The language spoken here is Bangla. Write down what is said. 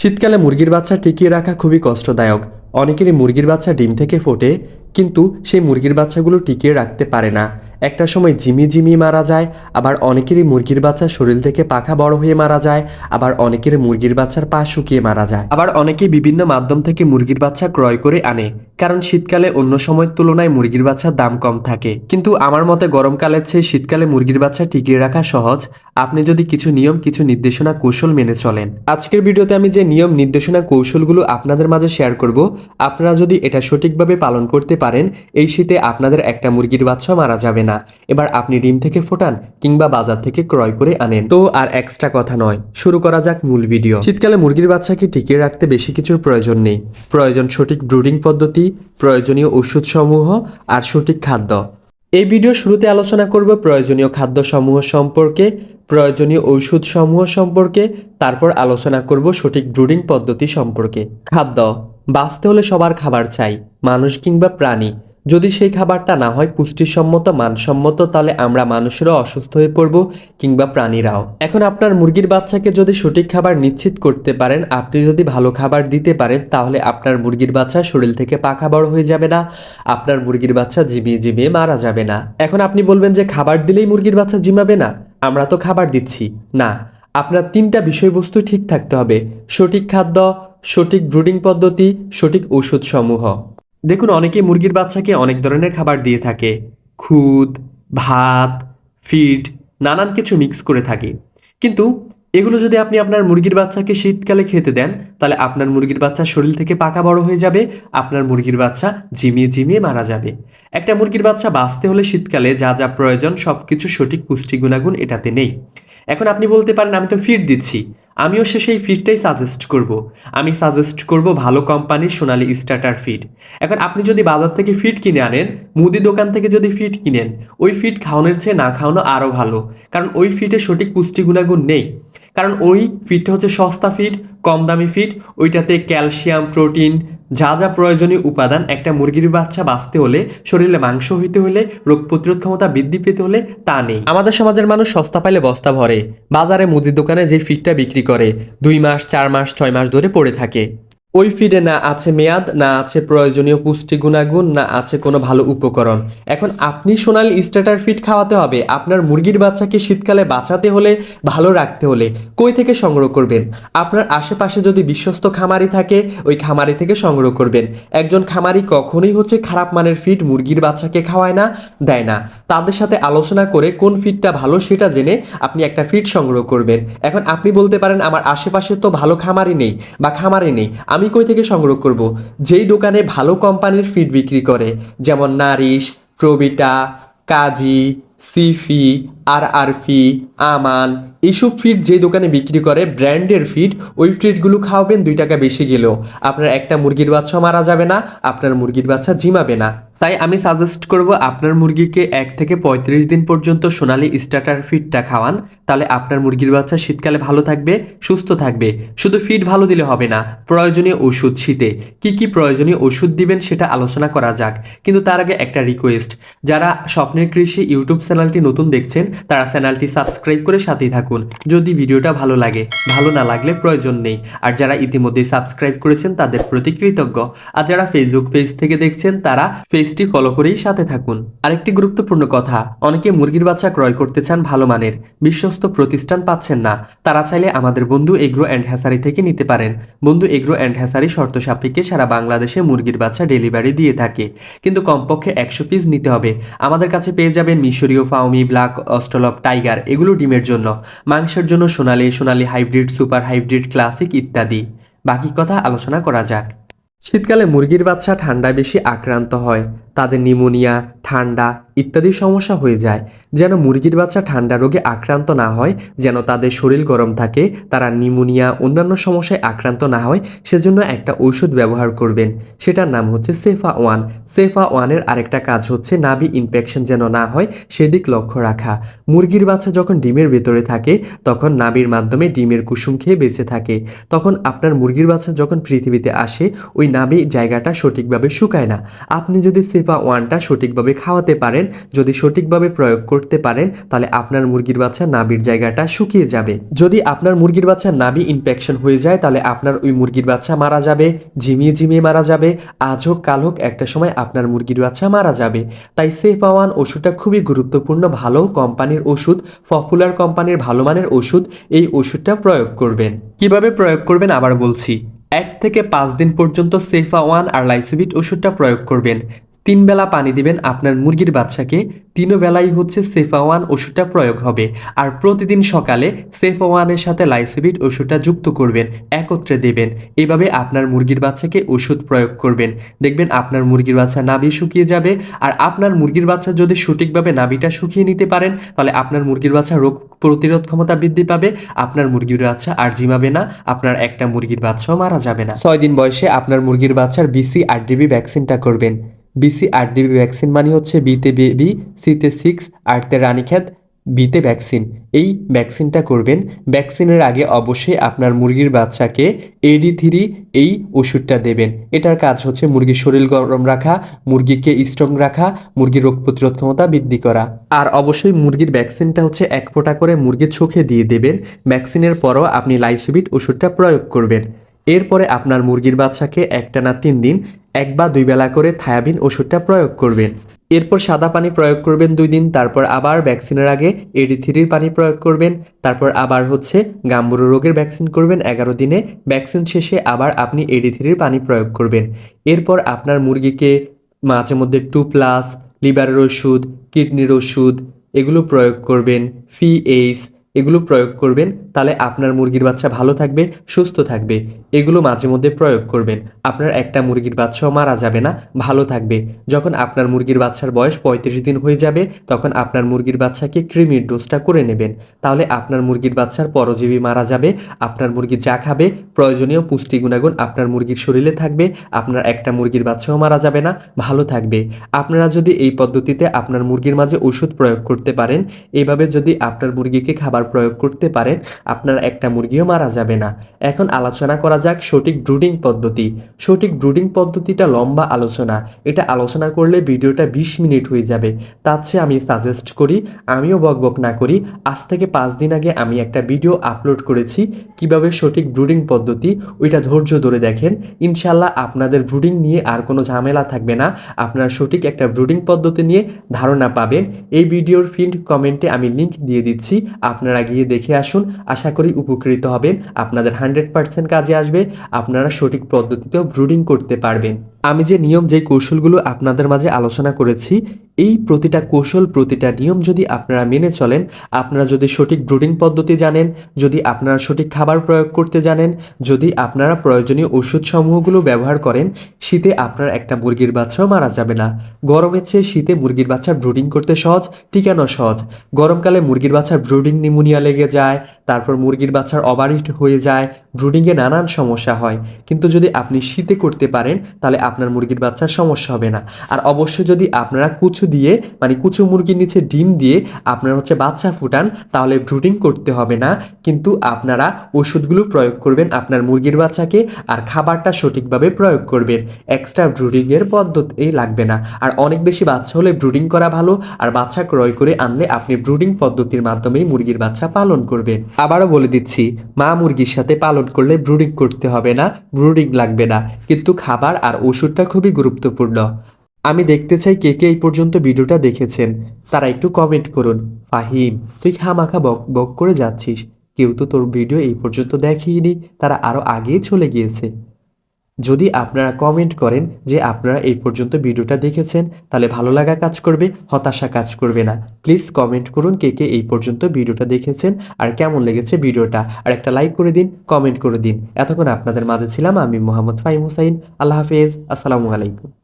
শীতকালে মুরগির বাচ্চা টিকিয়ে রাখা খুবই কষ্টদায়ক। অনেকেরই মুরগির বাচ্চা ডিম থেকে ফোটে, কিন্তু সেই মুরগির বাচ্চাগুলো টিকিয়ে রাখতে পারে না। একটা সময় জিমি জিমি মারা যায়, আবার অনেকেরই মুরগির বাচ্চা শরীর থেকে পাখা বড় হয়ে মারা যায়, আবার অনেকের মুরগির বাচ্চার পা শুকিয়ে মারা যায়। আবার অনেকে বিভিন্ন মাধ্যম থেকে মুরগির বাচ্চা ক্রয় করে আনে। কারণ শীতকালে অন্য সময়ের তুলনায় মুরগির বাচ্চার দাম কম থাকে। কিন্তু আমার মতে গরমকালের চেয়ে শীতকালে মুরগির বাচ্চা টিকিয়ে রাখা সহজ। আপনি যদি কিছু নিয়ম, কিছু নির্দেশনা, কৌশল মেনে চলেন। আজকের ভিডিওতে আমি যে নিয়ম, নির্দেশনা, কৌশলগুলো আপনাদের মাঝে শেয়ার করব, আপনারা যদি এটা সঠিকভাবে পালন করতে পারেন, এই শীতে আপনাদের একটা মুরগির বাচ্চা মারা যাবে না। এবার আপনি ডিম থেকে ফোটান কিংবা বাজার থেকে ক্রয় করে আনেন। তো আর এক্সট্রা কথা নয়, শুরু করা যাক মূল ভিডিও। শীতকালে মুরগির বাচ্চাকে টিকিয়ে রাখতে বেশি কিছুর প্রয়োজন নেই। প্রয়োজন সঠিক ব্রুডিং পদ্ধতি প্রয়োজনীয় ওষুধসমূহ আর সঠিক খাদ্য। এই ভিডিও শুরুতে আলোচনা করব প্রয়োজনীয় খাদ্যসমূহ সম্পর্কে, প্রয়োজনীয় ঔষধসমূহ সম্পর্কে, তারপর আলোচনা করব সঠিক ব্রুডিং পদ্ধতি সম্পর্কে। খাদ্য, বাঁচতে হলে সবার খাবার চাই, মানুষ কিংবা প্রাণী। যদি সেই খাবারটা না হয় পুষ্টিসম্মত, মানসম্মত, তাহলে আমরা মানুষেরও অসুস্থ হয়ে পড়ব কিংবা প্রাণীরাও। এখন আপনার মুরগির বাচ্চাকে যদি সঠিক খাবার নিশ্চিত করতে পারেন, আপনি যদি ভালো খাবার দিতে পারেন, তাহলে আপনার মুরগির বাচ্চা শরীর থেকে পাখা বড় হয়ে যাবে না, আপনার মুরগির বাচ্চা জিমিয়ে জিমিয়ে মারা যাবে না। এখন আপনি বলবেন যে খাবার দিলেই মুরগির বাচ্চা জিমাবে না? আমরা তো খাবার দিচ্ছি। না, আপনার তিনটা বিষয়বস্তু ঠিক থাকতে হবে। সঠিক খাদ্য, সঠিক ব্রুডিং পদ্ধতি, সঠিক ওষুধসমূহ দেখুন অনেকে মুরগির বাচ্চাকে অনেক ধরনের খাবার দিয়ে থাকে। খুদ, ভাত, ফিড, নানান কিছু মিক্স করে থাকে। কিন্তু এগুলো যদি আপনি আপনার মুরগির বাচ্চাকে শীতকালে খেতে দেন, তাহলে আপনার মুরগির বাচ্চা শরীর থেকে পাকা বড় হয়ে যাবে, আপনার মুরগির বাচ্চা ঝিমিয়ে ঝিমিয়ে মারা যাবে। একটা মুরগির বাচ্চা বাঁচতে হলে শীতকালে যা যা প্রয়োজন সব কিছু সঠিক পুষ্টি গুণাগুণ এটাতে নেই। এখন আপনি বলতে পারেন, আমি তো ফিড দিচ্ছি। আমিও সে সেই ফিডটাই সাজেস্ট করব। আমি সাজেস্ট করব ভালো কোম্পানির সোনালি স্টার্টার ফিড এখন আপনি যদি বাজার থেকে ফিড কিনে আনেন, মুদি দোকান থেকে যদি ফিড কিনেন, ওই ফিড খাওয়ানোর চেয়ে না খাওয়ানো আরও ভালো। কারণ ওই ফিডে সঠিক পুষ্টি গুণাগুণ নেই। কারণ ওই ফিডটা হচ্ছে সস্তা ফিড কম দামি ফিড ওইটাতে ক্যালসিয়াম প্রোটিন যা যা প্রয়োজনীয় উপাদান একটা মুরগির বাচ্চা বাঁচতে হলে, শরীরে মাংস হইতে হলে, রোগ প্রতিরোধ ক্ষমতা বৃদ্ধি পেতে হলে তা নেই। আমাদের সমাজের মানুষ সস্তা পাইলে বস্তা ভরে। বাজারে মুদির দোকানে যে ফিডটা বিক্রি করে, দুই মাস, চার মাস, ছয় মাস ধরে পড়ে থাকে। ওই ফিডে না আছে মেয়াদ, না আছে প্রয়োজনীয় পুষ্টি গুণাগুণ, না আছে কোনো ভালো উপকরণ। এখন আপনি সোনালি স্টার্টার ফিড খাওয়াতে হবে। আপনার মুরগির বাচ্চাকে শীতকালে বাঁচাতে হলে, ভালো রাখতে হলে কই থেকে সংগ্রহ করবেন? আপনার আশেপাশে যদি বিশ্বস্ত খামারি থাকে, ওই খামারি থেকে সংগ্রহ করবেন। একজন খামারি কখনোই হচ্ছে খারাপ মানের ফিড মুরগির বাচ্চাকে খাওয়ায় না, দেয় না। তাদের সাথে আলোচনা করে কোন ফিডটা ভালো সেটা জেনে আপনি একটা ফিড সংগ্রহ করবেন। এখন আপনি বলতে পারেন, আমার আশেপাশে তো ভালো খামারি নেই বা খামারি নেই। আমি কই থেকে সংগ্রহ করব? যেই দোকানে ভালো কোম্পানির ফিড বিক্রি করে, যেমন নারিশ, প্রবিটা, কাজী, সিফি, আর আরফি আমান এইসব ফিড যে দোকানে বিক্রি করে ব্র্যান্ডের ফিড ওই ফিডগুলো খাওয়াবেন দুই টাকা বেশি গেলেও। আপনার একটা মুরগির বাচ্চা মারা যাবে না, আপনার মুরগির বাচ্চা জিমাবে না। তাই আমি সাজেস্ট করব আপনার মুরগিকে এক থেকে পঁয়ত্রিশ দিন পর্যন্ত সোনালি স্টার্টার ফিডটা খাওয়ান। তাহলে আপনার মুরগির বাচ্চা শীতকালে ভালো থাকবে, সুস্থ থাকবে। শুধু ফিড ভালো দিলে হবে না, প্রয়োজনীয় ওষুধ শীতে। কি কি প্রয়োজনীয় ওষুধ দিবেন সেটা আলোচনা করা যাক। কিন্তু তার আগে একটা রিকোয়েস্ট যারা স্বপ্নের কৃষি ইউটিউব চ্যানেলটি নতুন দেখছেন, তারা চ্যানেলটি সাবস্ক্রাইব করে সাথেই থাকুন। যদি ভিডিওটা ভালো লাগে, ভালো না লাগলে প্রয়োজন নেই। আর যারা ইতিমধ্যে সাবস্ক্রাইব করেছেন, তাদের প্রতি কৃতজ্ঞ। আর যারা ফেসবুক পেজ থেকে দেখছেন, তারা পেজটি ফলো করেই সাথে থাকুন। আরেকটি গুরুত্বপূর্ণ কথা, অনেকে মুরগির বাচ্চা ক্রয় করতে চান ভালো মানের, বিশ্বস্ত প্রতিষ্ঠান পাচ্ছেন না। তারা চাইলে আমাদের বন্ধু এগ্রো অ্যান্ড হ্যাসারি থেকে নিতে পারেন। বন্ধু এগ্রো অ্যান্ড হ্যাসারি শর্ত সাপেক্ষে সারা বাংলাদেশে মুরগির বাচ্চা ডেলিভারি দিয়ে থাকে। কিন্তু কমপক্ষে একশো পিস নিতে হবে। আমাদের কাছে পেয়ে যাবেন মিশরীয় ফাউমি ব্ল্যাক অস্টলপ টাইগার, এগুলো ডিমের জন্য। মাংসের জন্য Sonali Sonali hybrid, super hybrid, classic ইত্যাদি। বাকি কথা আলোচনা করা যাক। শীতকালে মুরগির বাচ্চা ঠান্ডায় বেশি আক্রান্ত হয়। তাদের নিমোনিয়া ঠান্ডা ইত্যাদি সমস্যা হয়ে যায়। যেন মুরগির বাচ্চা ঠান্ডা রোগে আক্রান্ত না হয়, যেন তাদের শরীর গরম থাকে, তারা নিমোনিয়া, অন্যান্য সমস্যায় আক্রান্ত না হয়, সেজন্য একটা ঔষধ ব্যবহার করবেন। সেটার নাম হচ্ছে সেফা ওয়ান। সেফা ওয়ানের আরেকটা কাজ হচ্ছে নাভি ইনফেকশন যেন না হয়, সেদিক লক্ষ্য রাখা। মুরগির বাচ্চা যখন ডিমের ভেতরে থাকে, তখন নাভির মাধ্যমে ডিমের কুসুম খেয়ে বেঁচে থাকে। তখন আপনার মুরগির বাচ্চা যখন পৃথিবীতে আসে, ওই নাভি জায়গাটা সঠিকভাবে শুকায় না। আপনি যদি সেফা ওয়ানটা সঠিকভাবে খাওয়াতে পারেন যদি সঠিকভাবে প্রয়োগ করতে পারেন, তাহলে আপনার মুরগির বাচ্চা নাবির জায়গাটা শুকিয়ে যাবে। যদি আপনার মুরগির বাচ্চা নাভি ইনফেকশন হয়ে যায়, তাহলে আপনার ওই মুরগির বাচ্চা মারা যাবে, ঝিমিয়ে ঝিমিয়ে মারা যাবে আজ হোক কাল হোক একটা সময় আপনার মুরগির বাচ্চা মারা যাবে। তাই সেফা ওয়ান ওষুধটা খুবই গুরুত্বপূর্ণ, ভালো কোম্পানির ওষুধ পপুলার কোম্পানির ভালো মানের ওষুধ, এই ওষুধটা প্রয়োগ করবেন। কীভাবে প্রয়োগ করবেন আবার বলছি, এক থেকে পাঁচ দিন পর্যন্ত সেফা ওয়ান আর লাইসোবিট ওষুধটা প্রয়োগ করবেন। তিন বেলা পানি দিবেন আপনার মুরগির বাচ্চাকে তিনও বেলাই হচ্ছে সেফা ওয়ান ওষুধটা প্রয়োগ হবে। আর প্রতিদিন সকালে সেফা ওয়ানের সাথে লাইসোবিট ওষুধটা যুক্ত করবেন, একত্রে দেবেন। এভাবে আপনার মুরগির বাচ্চাকে ওষুধ প্রয়োগ করবেন। দেখবেন আপনার মুরগির বাচ্চা নাভি শুকিয়ে যাবে। আর আপনার মুরগির বাচ্চা যদি সঠিকভাবে নাভিটা শুকিয়ে নিতে পারেন, তাহলে আপনার মুরগির বাচ্চা রোগ প্রতিরোধ ক্ষমতা বৃদ্ধি পাবে, আপনার মুরগির বাচ্চা আর জিমাবে না, আপনার একটা মুরগির বাচ্চাও মারা যাবে না। ছয় দিন বয়সে আপনার মুরগির বাচ্চার বিসি আর ডিবি ভ্যাকসিনটা করবেন। বিসি আর ডিবি ভ্যাকসিন মানে হচ্ছে বিতে বেবি সিতে সিক্স আরতে রানীক্ষেত, বিতে ভ্যাকসিন। এই ভ্যাকসিনটা করবেন। ভ্যাকসিনের আগে অবশ্যই আপনার মুরগির বাচ্চাকে এডি থ্রি এই ওষুধটা দেবেন। এটার কাজ হচ্ছে মুরগির শরীর গরম রাখা, মুরগিকে স্ট্রং রাখা, মুরগির রোগ প্রতিরোধ ক্ষমতা বৃদ্ধি করা। আর অবশ্যই মুরগির ভ্যাকসিনটা হচ্ছে এক ফোঁটা করে মুরগির চোখে দিয়ে দেবেন। ভ্যাকসিনের পরও আপনি লাইসোবিট ওষুধটা প্রয়োগ করবেন। এরপরে আপনার মুরগির বাচ্চাকে একটানা তিন দিন এক বা দুই বেলা করে থায়াবিন ওষুধটা প্রয়োগ করবেন। এরপর সাদা পানি প্রয়োগ করবেন দুই দিন, তারপর আবার ভ্যাকসিনের আগে এডি থ্রির পানি প্রয়োগ করবেন, তারপর আবার হচ্ছে গাম্বুরো রোগের ভ্যাকসিন করবেন এগারো দিনে, ভ্যাকসিন শেষে আবার আপনি এডি থ্রির পানি প্রয়োগ করবেন। এরপর আপনার মুরগিকে মাঝে মধ্যে টু প্লাস, লিভারের ওষুধ, কিডনির ওষুধ, এগুলো প্রয়োগ করবেন, ফি এইস এগুলো প্রয়োগ করবেন, তাহলে আপনার মুরগির বাচ্চা ভালো থাকবে, সুস্থ থাকবে। এগুলো মাঝে মধ্যে প্রয়োগ করবেন। আপনার একটা মুরগির বাচ্চাও মারা যাবে না, ভালো থাকবে। যখন আপনার মুরগির বাচ্চার বয়স পঁয়ত্রিশ দিন হয়ে যাবে, তখন আপনার মুরগির বাচ্চাকে ক্রিমির ডোজটা করে নেবেন। তাহলে আপনার মুরগির বাচ্চার পরজীবী মারা যাবে, আপনার মুরগি যা খাবে, প্রয়োজনীয় পুষ্টি গুণাগুণ আপনার মুরগির শরীরে থাকবে, আপনার একটা মুরগির বাচ্চাও মারা যাবে না, ভালো থাকবে। আপনারা যদি এই পদ্ধতিতে আপনার মুরগির মাঝে ওষুধ প্রয়োগ করতে পারেন এইভাবে যদি আপনার মুরগিকে খাবার প্রয়োগ করতে পারেন, আপনার একটা মুরগিও মারা যাবে না। এখন আলোচনা করা যাক সঠিক ব্রুডিং পদ্ধতি। সঠিক ব্রুডিং পদ্ধতিটা লম্বা আলোচনা। এটা আলোচনা করলে ভিডিওটা বিশ মিনিট হয়ে যাবে। তার চেয়ে আমি সাজেস্ট করি, আমিও বকবক না করি। আজ থেকে পাঁচ দিন আগে আমি একটা ভিডিও আপলোড করেছি, কীভাবে সঠিক ব্রুডিং পদ্ধতি, ওইটা ধৈর্য ধরে দেখেন। ইনশাল্লাহ আপনাদের ব্রুডিং নিয়ে আর কোনো ঝামেলা থাকবে না। আপনার সঠিক একটা ব্রুডিং পদ্ধতি নিয়ে ধারণা পাবেন। এই ভিডিওর ফিল্ড কমেন্টে আমি লিঙ্ক দিয়ে দিচ্ছি। আপনারা গিয়ে দেখে আসুন, আশা করি উপকৃত হবেন। আপনাদের হান্ড্রেড পার্সেন্ট কাজে আসবে, আপনারা সঠিক পদ্ধতিতেও ব্রুডিং করতে পারবেন। আমি যে নিয়ম, যে কৌশলগুলো আপনাদের মাঝে আলোচনা করেছি, এই প্রতিটা কৌশল, প্রতিটা নিয়ম যদি আপনারা মেনে চলেন, আপনারা যদি সঠিক ব্রুডিং পদ্ধতি জানেন, যদি আপনারা সঠিক খাবার প্রয়োগ করতে জানেন, যদি আপনারা প্রয়োজনীয় ওষুধ সমূহগুলো ব্যবহার করেন, শীতে আপনার একটা মুরগির বাচ্চাও মারা যাবে না। গরমের চেয়ে শীতে মুরগির বাচ্চা ব্রুডিং করতে সহজ টিকানো সহজ। গরমকালে মুরগির বাচ্চার ব্রুডিং নিমোনিয়া লেগে যায়, তারপর মুরগির বাচ্চার ওভারহিট হয়ে যায় ব্রুডিংয়ে নানান সমস্যা হয়। কিন্তু যদি আপনি শীতে করতে পারেন, তাহলে আপনার মুরগির বাচ্চার সমস্যা হবে না। আর অবশ্যই যদি আপনারা কুচু দিয়ে মানে কুচু মুরগির নিচে ডিম দিয়ে আপনারা হচ্ছে বাচ্চা ফুটান, তাহলে ব্রুডিং করতে হবে না। কিন্তু আপনারা ওষুধগুলো প্রয়োগ করবেন আপনার মুরগির বাচ্চাকে আর খাবারটা সঠিকভাবে প্রয়োগ করবেন। এক্সট্রা ব্রুডিংয়ের পদ্ধতি লাগবে না। আর অনেক বেশি বাচ্চা হলে ব্রুডিং করা ভালো, আর বাচ্চা ক্রয় করে আনলে আপনি ব্রুডিং পদ্ধতির মাধ্যমেই মুরগির বাচ্চা পালন করবে। আবারও বলে দিচ্ছি, মা মুরগির সাথে পালন করলে ব্রুডিং করতে হবে না, ব্রুডিং লাগবে না। কিন্তু খাবার আর ওষুধটা খুবই গুরুত্বপূর্ণ। আমি দেখতে চাই কে কে এই পর্যন্ত ভিডিওটা দেখেছেন। তারা একটু কমেন্ট করুন। ফাহিম, তুই খামাখা বক বক করে যাচ্ছিস। কেউ তো তোর ভিডিও এই পর্যন্ত দেখেইনি। তারা আরও আগেই চলে গিয়েছে। যদি আপনারা কমেন্ট করেন যে আপনারা এই পর্যন্ত ভিডিওটা দেখেছেন, তাহলে ভালো লাগা কাজ করবে, হতাশা কাজ করবে না। প্লিজ কমেন্ট করুন কে কে এই পর্যন্ত ভিডিওটা দেখেছেন আর কেমন লেগেছে ভিডিওটা। আর একটা লাইক করে দিন কমেন্ট করে দিন। এতক্ষণ আপনাদের মাঝে ছিলাম আমি মোহাম্মদ ফাইম হুসাইন। আল্লাহ হাফেজ, আসসালামু আলাইকুম।